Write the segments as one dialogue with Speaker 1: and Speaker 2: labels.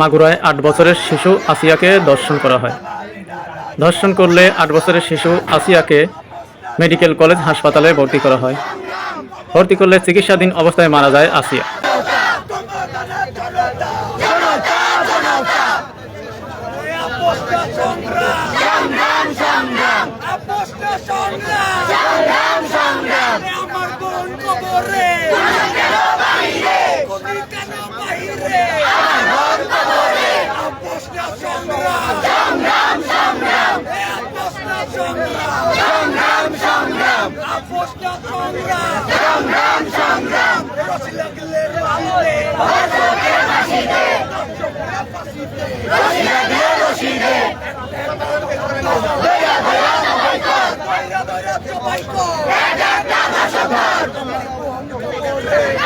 Speaker 1: মাগুরায় আট বছরের শিশু আসিয়াকে দর্শন করা হয়। দর্শন করলে আট বছরের শিশু আসিয়াকে মেডিকেল কলেজ হাসপাতালে ভর্তি করা হয়। ভর্তি করলে চিকিৎসাধীন অবস্থায় মারা যায় আসিয়া।
Speaker 2: আমার কবরে সংগ্রাম সংগ্রাম সংগ্রাম
Speaker 3: সংগ্রাম Hey!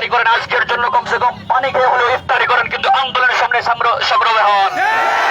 Speaker 3: ইফতারি করেন। আজকের জন্য কমসে কম অনেকে হলেও ইফতারি করেন, কিন্তু আন্দোলনের সামনে সংগ্রামে হন। হ্যাঁ।